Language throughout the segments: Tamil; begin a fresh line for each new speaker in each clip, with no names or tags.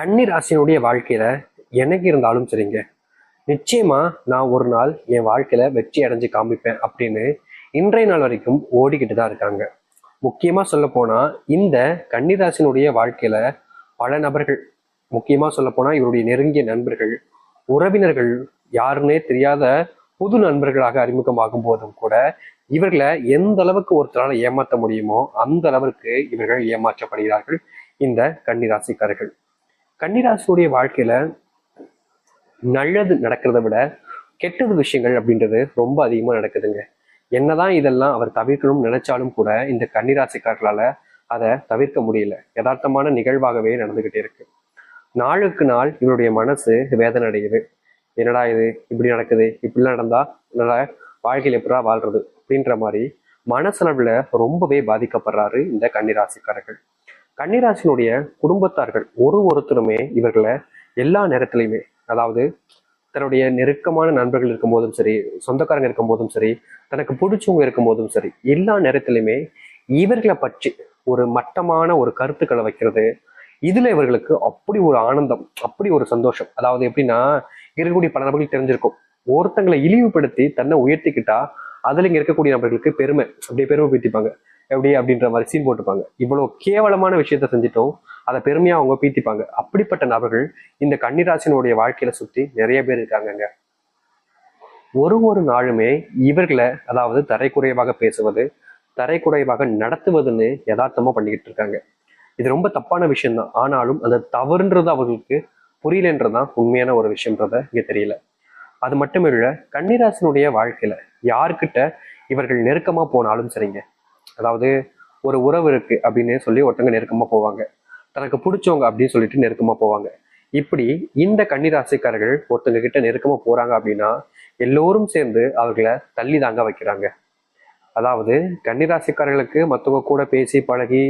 கன்னி ராசியினுடைய வாழ்க்கையில எனக்கு இருந்தாலும் சரிங்க. நிச்சயமா நான் ஒரு நாள் என் வாழ்க்கையில வெற்றி அடைஞ்சு காமிப்பேன் அப்படின்னு இன்றைய நாள் வரைக்கும் ஓடிக்கிட்டு தான் இருக்காங்க. முக்கியமா சொல்ல போனா இந்த கன்னிராசினுடைய வாழ்க்கையில பல நபர்கள் முக்கியமா சொல்ல போனா இவருடைய நெருங்கிய நண்பர்கள் உறவினர்கள் யாருன்னே தெரியாத புது நண்பர்களாக அறிமுகமாகும் போதும் கூட இவர்களை எந்த அளவுக்கு ஒருத்தரால் ஏமாற்ற முடியுமோ அந்த அளவிற்கு இவர்கள் ஏமாற்றப்படுகிறார்கள் இந்த கன்னிராசிக்காரர்கள். கன்னிராசியுடைய வாழ்க்கையில நல்லது நடக்கிறத விட கெட்டது விஷயங்கள் அப்படின்றது ரொம்ப அதிகமா நடக்குதுங்க. என்னதான் இதெல்லாம் அவர் தவிர்க்கணும்னு நினைச்சாலும் கூட இந்த கன்னிராசிக்காரர்களால அதை தவிர்க்க முடியல. யதார்த்தமான நிகழ்வாகவே நடந்துகிட்டே இருக்கு. நாளுக்கு நாள் இவருடைய மனசு வேதனை அடையுது. என்னடா இது? இப்படி நடக்குது. இப்படிலாம் நடந்தா என்னடா வாழ்க்கையில் எப்படா வாழ்றது? அப்படின்ற மாதிரி மனசளவுல ரொம்பவே பாதிக்கப்படுறாரு இந்த கன்னிராசிக்காரர்கள். கன்னிராசினுடைய குடும்பத்தார்கள் ஒரு ஒருத்தருமே இவர்களை எல்லா நேரத்திலையுமே அதாவது தன்னுடைய நெருக்கமான நண்பர்கள் இருக்கும் போதும் சரி சொந்தக்காரங்க இருக்கும் போதும் சரி தனக்கு பிடிச்சவங்க இருக்கும் போதும் சரி எல்லா நேரத்திலையுமே இவர்களை பற்றி ஒரு மட்டமான ஒரு கருத்துக்களை வைக்கிறது. இதுல இவர்களுக்கு அப்படி ஒரு ஆனந்தம் அப்படி ஒரு சந்தோஷம். அதாவது எப்படின்னா இருக்கக்கூடிய பல நபர்கள் தெரிஞ்சிருக்கும். ஒருத்தங்களை இழிவுபடுத்தி தன்னை உயர்த்திக்கிட்டா அதுல இங்க இருக்கக்கூடிய நபர்களுக்கு பெருமை அப்படியே பெருமை பீத்திப்பாங்க. எப்படி அப்படின்ற மாதிரி சீன் போட்டுப்பாங்க இவ்வளவு கேவலமான விஷயத்த செஞ்சுட்டோம் அதை பெருமையா அவங்க பீத்திப்பாங்க. அப்படிப்பட்ட நபர்கள் இந்த கன்னிராசினுடைய வாழ்க்கையில சுத்தி நிறைய பேர் இருக்காங்கங்க. ஒரு ஒரு நாளுமே இவர்களை அதாவது தரைக்குறைவாக பேசுவது தரைக்குறைவாக நடத்துவதுன்னு யதார்த்தமா பண்ணிக்கிட்டு இருக்காங்க. இது ரொம்ப தப்பான விஷயம்தான். ஆனாலும் அந்த தவறுன்றது அவர்களுக்கு புரியலன்றதுதான் உண்மையான ஒரு விஷயம்ன்றத இங்க தெரியல. அது மட்டும் இல்ல வாழ்க்கையில யாருக்கிட்ட இவர்கள் நெருக்கமா போனாலும் சரிங்க. அதாவது ஒரு உறவு இருக்கு அப்படின்னு சொல்லி ஒருத்தங்க நெருக்கமாக போவாங்க. தனக்கு பிடிச்சவங்க அப்படின்னு சொல்லிட்டு நெருக்கமாக போவாங்க. இப்படி இந்த கன்னிராசிக்காரர்கள் ஒருத்தங்க கிட்ட நெருக்கமாக போறாங்க அப்படின்னா எல்லோரும் சேர்ந்து அவர்களை தள்ளி தாங்க வைக்கிறாங்க. அதாவது கன்னிராசிக்காரர்களுக்கு மற்றவங்க கூட பேசி பழகி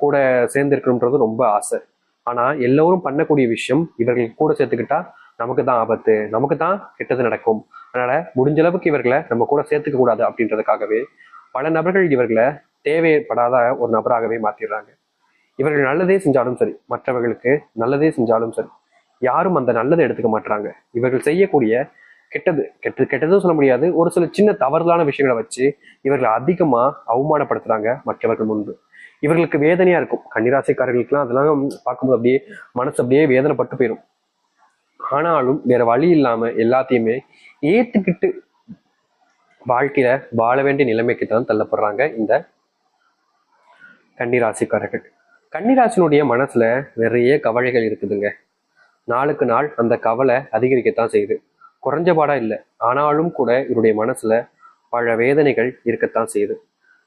கூட சேர்ந்துருக்கணுன்றது ரொம்ப ஆசை. ஆனால் எல்லோரும் பண்ணக்கூடிய விஷயம் இவர்கள் கூட சேர்த்துக்கிட்டா நமக்கு தான் ஆபத்து நமக்கு தான் கெட்டது நடக்கும். அதனால முடிஞ்ச அளவுக்கு இவர்களை நம்ம கூட சேர்த்துக்க கூடாது அப்படின்றதுக்காகவே பல நபர்கள் இவர்களை தேவைப்படாத ஒரு நபராகவே மாற்றிடுறாங்க இவர்கள் நல்லதே செஞ்சாலும் சரி மற்றவர்களுக்கு நல்லதே செஞ்சாலும் சரி யாரும் அந்த நல்லதை எடுத்துக்க மாட்டாங்க இவர்கள் செய்யக்கூடிய கெட்டது கெட்டது கெட்டதும் சொல்ல முடியாது. ஒரு சில சின்ன தவறுதலான விஷயங்களை வச்சு இவர்களை அதிகமாக அவமானப்படுத்துறாங்க மற்றவர்கள் முன்பு. இவர்களுக்கு வேதனையா இருக்கும். கன்னிராசிக்காரர்களுக்குலாம் அதெல்லாம் பார்க்கும்போது அப்படியே மனசு அப்படியே வேதனைப்பட்டு போயிடும் ஆனாலும் வேற வழி இல்லாம எல்லாத்தையுமே ஏத்துக்கிட்டு வாழ்க்கையில வாழ வேண்டிய நிலைமைக்கு தான் தள்ளப்படுறாங்க இந்த கன்னிராசிக்காரர்கள். கன்னிராசினுடைய மனசுல நிறைய கவலைகள் இருக்குதுங்க. நாளுக்கு நாள் அந்த கவலை அதிகரிக்கத்தான் செய்யுது. குறைஞ்சபாடா இல்லை. ஆனாலும் கூட இவருடைய மனசுல பல வேதனைகள் இருக்கத்தான் செய்யுது.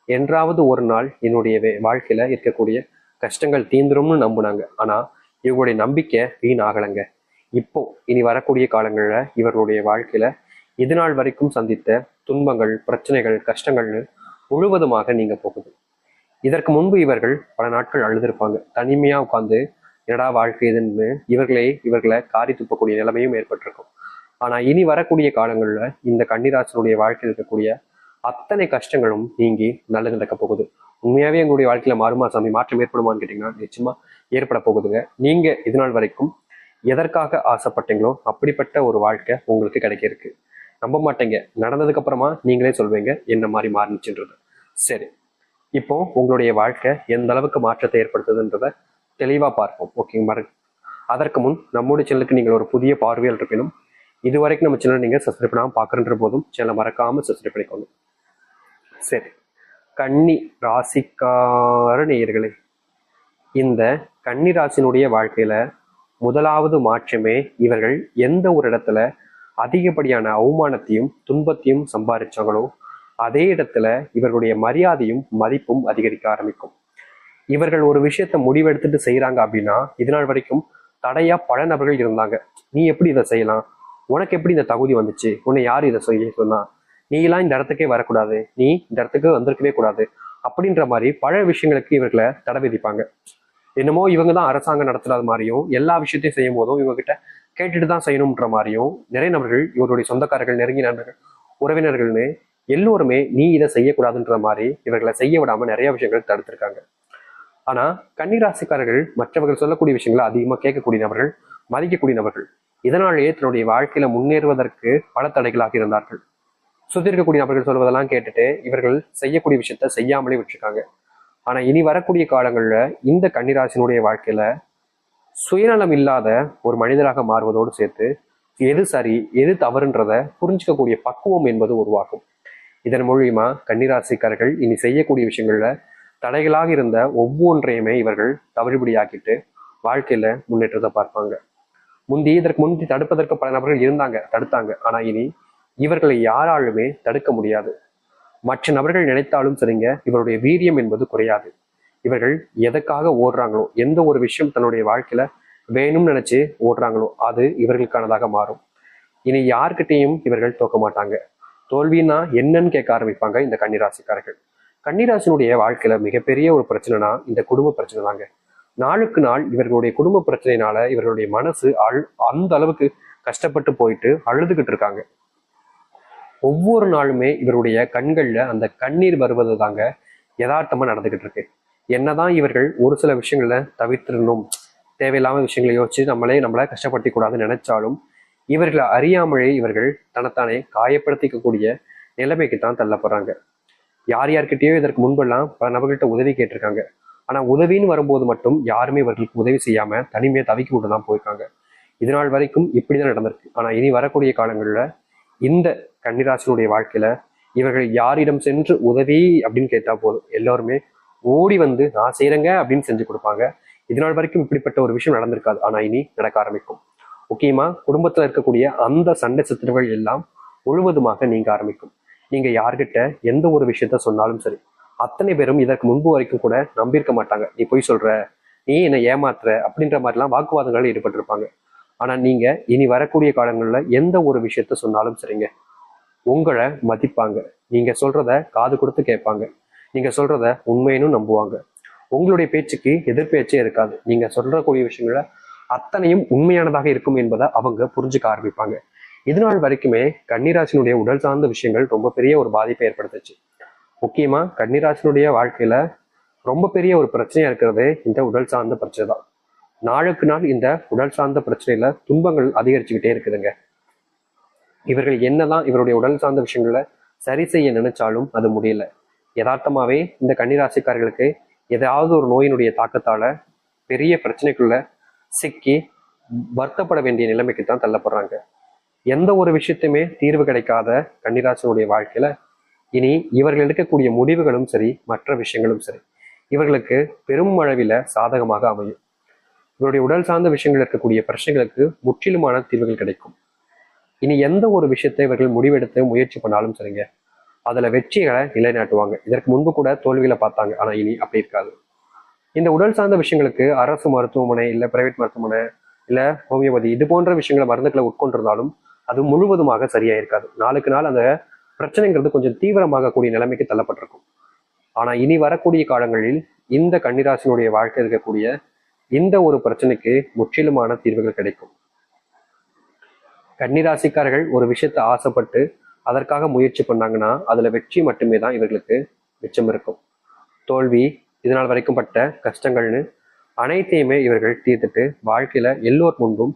என்றாவது ஒரு நாள் என்னுடைய வே- வாழ்க்கையில இருக்கக்கூடிய கஷ்டங்கள் தீந்துரும்னு நம்புனாங்க. ஆனா இவங்களுடைய நம்பிக்கை வீண் ஆகலைங்க இப்போ இனி வரக்கூடிய காலங்களில் இவர்களுடைய வாழ்க்கையில இது நாள் வரைக்கும் சந்தித்த துன்பங்கள் பிரச்சனைகள் கஷ்டங்கள்னு முழுவதுமாக நீங்க போகுது. இதற்கு முன்பு இவர்கள் பல நாட்கள் அழுதிருப்பாங்க. தனிமையா உட்காந்து என்னடா வாழ்க்கை இதுன்னு? இவர்களே இவர்களை காரி துப்பக்கூடிய நிலைமையும் ஏற்பட்டிருக்கும். ஆனா இனி வரக்கூடிய காலங்கள்ல இந்த கன்னிராசனுடைய வாழ்க்கையில் இருக்கக்கூடிய அத்தனை கஷ்டங்களும் நீங்கி நல்லது நடக்க போகுது. உண்மையாவே எங்களுடைய வாழ்க்கையில மாறுமா சாமி? மாற்றம் ஏற்படுமான்னு கேட்டீங்கன்னா நிச்சயமா ஏற்பட போகுதுங்க. நீங்க இது நாள் வரைக்கும் எதற்காக ஆசைப்பட்டீங்களோ அப்படிப்பட்ட ஒரு வாழ்க்கை உங்களுக்கு கிடைக்க இருக்கு நம்ப மாட்டேங்க. நடந்ததுக்கு அப்புறமா நீங்களே சொல்வீங்க என்ன மாதிரி மாறுனுச்சுன்றது சரி. இப்போ உங்களுடைய வாழ்க்கை எந்த அளவுக்கு மாற்றத்தை ஏற்படுத்துதுன்றத தெளிவா பார்ப்போம் ஓகேங்க அதற்கு முன் நம்முடைய சேனலுக்கு நீங்கள் ஒரு புதிய பார்வையில் இருப்பினும் இது வரைக்கும் நம்ம சேனல் நீங்கள் சப்ஸ்கிரைப் பண்ணாமல் பார்க்குறன்ற போதும் சேனலை மறக்காமல் சப்ஸ்கிரைப் பண்ணிக்கணும் சரி கன்னி ராசிக்கார நேயர்களே இந்த கன்னி ராசினுடைய வாழ்க்கையில் முதலாவது மாற்றமே இவர்கள் எந்த ஒரு இடத்துல அதிகப்படியான அவமானத்தையும் துன்பத்தையும் சம்பாதிச்சாங்களோ அதே இடத்துல இவர்களுடைய மரியாதையும் மதிப்பும் அதிகரிக்க ஆரம்பிக்கும். இவர்கள் ஒரு விஷயத்த முடிவெடுத்துட்டு செய்யறாங்க அப்படின்னா இது நாள் வரைக்கும் தடையா பல நபர்கள் இருந்தாங்க. நீ எப்படி இதை செய்யலாம்? உனக்கு எப்படி இந்த தகுதி வந்துச்சு? உன்னை யார் இதை செய்ய சொன்னா? நீ எல்லாம் இந்த இடத்துக்கே வரக்கூடாது. நீ இந்த இடத்துக்கு வந்திருக்கவே கூடாது. அப்படின்ற மாதிரி பல விஷயங்களுக்கு இவர்களை தடை விதிப்பாங்க. என்னமோ இவங்க தான் அரசாங்கம் நடத்துறது மாதிரியும் எல்லா விஷயத்தையும் செய்யும் போதும் இவங்க கிட்ட கேட்டுட்டு தான் செய்யணும்ன்ற மாதிரியும் நிறைய நபர்கள் இவருடைய சொந்தக்காரர்கள் நெருங்கிய நண்பர்கள் உறவினர்கள்னு எல்லோருமே நீ இதை செய்யக்கூடாதுன்ற மாதிரி இவர்களை செய்ய விடாம நிறைய விஷயங்கள் தடுத்திருக்காங்க. ஆனா கன்னிராசிக்காரர்கள் மற்றவர்கள் சொல்லக்கூடிய விஷயங்களை அதிகமா கேட்கக்கூடிய நபர்கள் மதிக்கக்கூடிய நபர்கள் இதனாலேயே தன்னுடைய வாழ்க்கையில முன்னேறுவதற்கு பல தடைகளாக இருந்தார்கள். சுத்திருக்கக்கூடிய நபர்கள் சொல்வதெல்லாம் கேட்டுட்டு இவர்கள் செய்யக்கூடிய விஷயத்த செய்யாமலே விட்டுருக்காங்க. ஆனா இனி வரக்கூடிய காலங்கள்ல இந்த கன்னிராசினுடைய வாழ்க்கையில சுயநலம் இல்லாத ஒரு மனிதராக மாறுவதோடு சேர்த்து எது சரி எது தவறுன்றத புரிஞ்சுக்கக்கூடிய பக்குவம் என்பது உருவாகும். இதன் மூலியமா கன்னிராசிக்காரர்கள் இனி செய்யக்கூடிய விஷயங்கள்ல தடைகளாக இருந்த ஒவ்வொன்றையுமே இவர்கள் தவறுபடியாக்கிட்டு வாழ்க்கையில முன்னேற்றத்தை பார்ப்பாங்க. முந்தி இதற்கு முந்தி தடுப்பதற்கு பல நபர்கள் இருந்தாங்க தடுத்தாங்க. ஆனா இனி இவர்களை யாராலுமே தடுக்க முடியாது. மற்ற நபர்கள் நினைத்தாலும் சரிங்க இவருடைய வீரியம் என்பது குறையாது. இவர்கள் எதற்காக ஓடுறாங்களோ எந்த ஒரு விஷயம் தன்னுடைய வாழ்க்கையில வேணும்னு நினைச்சு ஓடுறாங்களோ அது இவர்களுக்கானதாக மாறும். இனி யார்கிட்டையும் இவர்கள் தோக்க மாட்டாங்க. தோல்வின்னா என்னன்னு கேட்க ஆரம்பிப்பாங்க இந்த கன்னிராசிக்காரர்கள். கன்னிராசினுடைய வாழ்க்கையில மிகப்பெரிய ஒரு பிரச்சனைனா இந்த குடும்ப பிரச்சனை தாங்க. நாளுக்கு நாள் இவர்களுடைய குடும்ப பிரச்சனைனால இவர்களுடைய மனசு அல் அந்த அளவுக்கு கஷ்டப்பட்டு போயிட்டு அழுதுகிட்டு இருக்காங்க. ஒவ்வொரு நாளுமே இவருடைய கண்கள்ல அந்த கண்ணீர் வருவது தாங்க யதார்த்தமா நடந்துகிட்டு இருக்கு. என்னதான் இவர்கள் ஒரு சில விஷயங்களை தவிர்த்திடணும். தேவையில்லாம விஷயங்களை யோசிச்சு நம்மளே நம்மளை கஷ்டப்படுத்தி கூடாதுன்னு நினைச்சாலும் இவர்களை அறியாமலே இவர்கள் தனத்தானே காயப்படுத்திக்கக்கூடிய நிலைமைக்கு தான் தள்ளப்படுறாங்க. யார் யார்கிட்டயோ இதற்கு முன்பெல்லாம் பல நபர்கள்ட்ட உதவி கேட்டிருக்காங்க. ஆனா உதவின்னு வரும்போது மட்டும் யாருமே இவர்களுக்கு உதவி செய்யாம தனிமையை தவிக்க விட்டு தான் போயிருக்காங்க. இது நாள் வரைக்கும் இப்படிதான் நடந்திருக்கு. ஆனா இனி வரக்கூடிய காலங்களில் இந்த கன்னிராசினுடைய வாழ்க்கையில இவர்கள் யாரிடம் சென்று உதவி அப்படின்னு கேட்டா போதும். எல்லாருமே ஓடி வந்து நான் செய்யறேங்க அப்படின்னு செஞ்சு கொடுப்பாங்க. இதனால் வரைக்கும் இப்படிப்பட்ட ஒரு விஷயம் நடந்திருக்காது. ஆனா இனி நடக்க ஆரம்பிக்கும். முக்கியமா குடும்பத்துல இருக்கக்கூடிய அந்த சண்டை சித்திரங்கள் எல்லாம் முழுவதுமாக நீங்க ஆரம்பிக்கும். நீங்க யார்கிட்ட எந்த ஒரு விஷயத்த சொன்னாலும் சரி அத்தனை பேரும் இதற்கு முன்பு வரைக்கும் கூட நம்பியிருக்க மாட்டாங்க. நீ பொய் சொல்ற நீ என்னை ஏமாத்துற அப்படின்ற மாதிரிலாம் வாக்குவாதங்கள் ஈடுபட்டிருப்பாங்க. ஆனா நீங்க இனி வரக்கூடிய காலங்களில் எந்த ஒரு விஷயத்த சொன்னாலும் சரிங்க. உங்களை மதிப்பாங்க. நீங்க சொல்றத காது கொடுத்து கேட்பாங்க. நீங்க சொல்றத உண்மையினும் நம்புவாங்க. உங்களுடைய பேச்சுக்கு எதிர்பேச்சே இருக்காது. நீங்க சொல்றக்கூடிய விஷயங்கள அத்தனையும் உண்மையானதாக இருக்கும் என்பதை அவங்க புரிஞ்சுக்க ஆரம்பிப்பாங்க. இது நாள் வரைக்குமே கன்னிராசினுடைய உடல் சார்ந்த விஷயங்கள் ரொம்ப பெரிய ஒரு பாதிப்பை ஏற்படுத்துச்சு. முக்கியமா கன்னிராசினுடைய வாழ்க்கையில ரொம்ப பெரிய ஒரு பிரச்சனையா இருக்கிறது இந்த உடல் சார்ந்த பிரச்சனை தான். நாளுக்கு நாள் இந்த உடல் சார்ந்த பிரச்சனையில துன்பங்கள் அதிகரிச்சுக்கிட்டே இருக்குதுங்க. இவர்கள் என்னதான் இவருடைய உடல் சார்ந்த விஷயங்களை சரி செய்ய நினைச்சாலும் அது முடியல. யதார்த்தமாவே இந்த கன்னிராசிக்காரர்களுக்கு ஏதாவது ஒரு நோயினுடைய தாக்கத்தால பெரிய பிரச்சனைக்குள்ள சிக்கி வருத்தப்பட வேண்டிய நிலைமைக்கு தான் தள்ளப்படுறாங்க. எந்த ஒரு விஷயத்தையுமே தீர்வு கிடைக்காத கன்னிராசனுடைய வாழ்க்கையில இனி இவர்கள் எடுக்கக்கூடிய முடிவுகளும் சரி மற்ற விஷயங்களும் சரி இவர்களுக்கு பெரும் அளவில சாதகமாக அமையும். இவருடைய உடல் சார்ந்த விஷயங்கள் இருக்கக்கூடிய பிரச்சனைகளுக்கு முற்றிலுமான தீர்வுகள் கிடைக்கும். இனி எந்த ஒரு விஷயத்தை இவர்கள் முடிவெடுத்து முயற்சி பண்ணாலும் சரிங்க அதுல வெற்றிகளை நிலைநாட்டுவாங்க. இதற்கு முன்பு கூட தோல்விகளை பார்த்தாங்க ஆனா இனி அப்படி இருக்காது. இந்த உடல் சார்ந்த விஷயங்களுக்கு அரசு மருத்துவமனை இல்லை பிரைவேட் மருத்துவமனை இல்ல ஹோமியோபதி இது போன்ற விஷயங்களை மருந்துகளை உட்கொண்டிருந்தாலும் அது முழுவதுமாக சரியா இருக்காது நாளுக்கு நாள் அந்த பிரச்சனைங்கிறது கொஞ்சம் தீவிரமாக கூடிய நிலைமைக்கு தள்ளப்பட்டிருக்கும். ஆனா இனி வரக்கூடிய காலங்களில் இந்த கன்னிராசினுடைய வாழ்க்கை இருக்கக்கூடிய இந்த ஒரு பிரச்சனைக்கு முற்றிலுமான தீர்வுகள் கிடைக்கும். கன்னிராசிக்காரர்கள் ஒரு விஷயத்தை ஆசைப்பட்டு அதற்காக முயற்சி பண்ணாங்கன்னா அதுல வெற்றி மட்டுமே தான் இவர்களுக்கு மிச்சம் இருக்கும். தோல்வி இதனால் வரைக்கும் பட்ட கஷ்டங்கள்னு அனைத்தையுமே இவர்கள் தீர்த்துட்டு வாழ்க்கையில எல்லோர் முன்பும்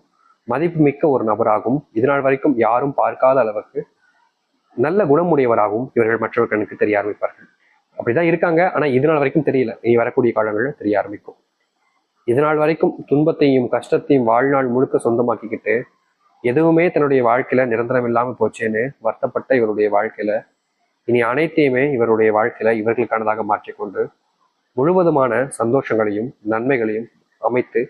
மதிப்புமிக்க ஒரு நபராகவும் இதனால் வரைக்கும் யாரும் பார்க்காத அளவுக்கு நல்ல குணமுடையவராகவும் இவர்கள் மற்றவர்களுக்கு தெரிய ஆரம்பிப்பார்கள். அப்படிதான் இருக்காங்க. ஆனா இதனால் வரைக்கும் தெரியல. இனி வரக்கூடிய காலங்களில் தெரிய ஆரம்பிக்கும். இதனால் வரைக்கும் துன்பத்தையும் கஷ்டத்தையும் வாழ்நாள் முழுக்க சொந்தமாக்கிக்கிட்டு எதுவுமே தன்னுடைய வாழ்க்கையில நிரந்தரம் இல்லாம போச்சேன்னு வருத்தப்பட்ட இவருடைய வாழ்க்கையில இனி அனைத்தையுமே இவருடைய வாழ்க்கையில இவர்களுக்கானதாக மாற்றிக்கொண்டு முழுவதுமான சந்தோஷங்களையும் நன்மைகளையும் அமைத்து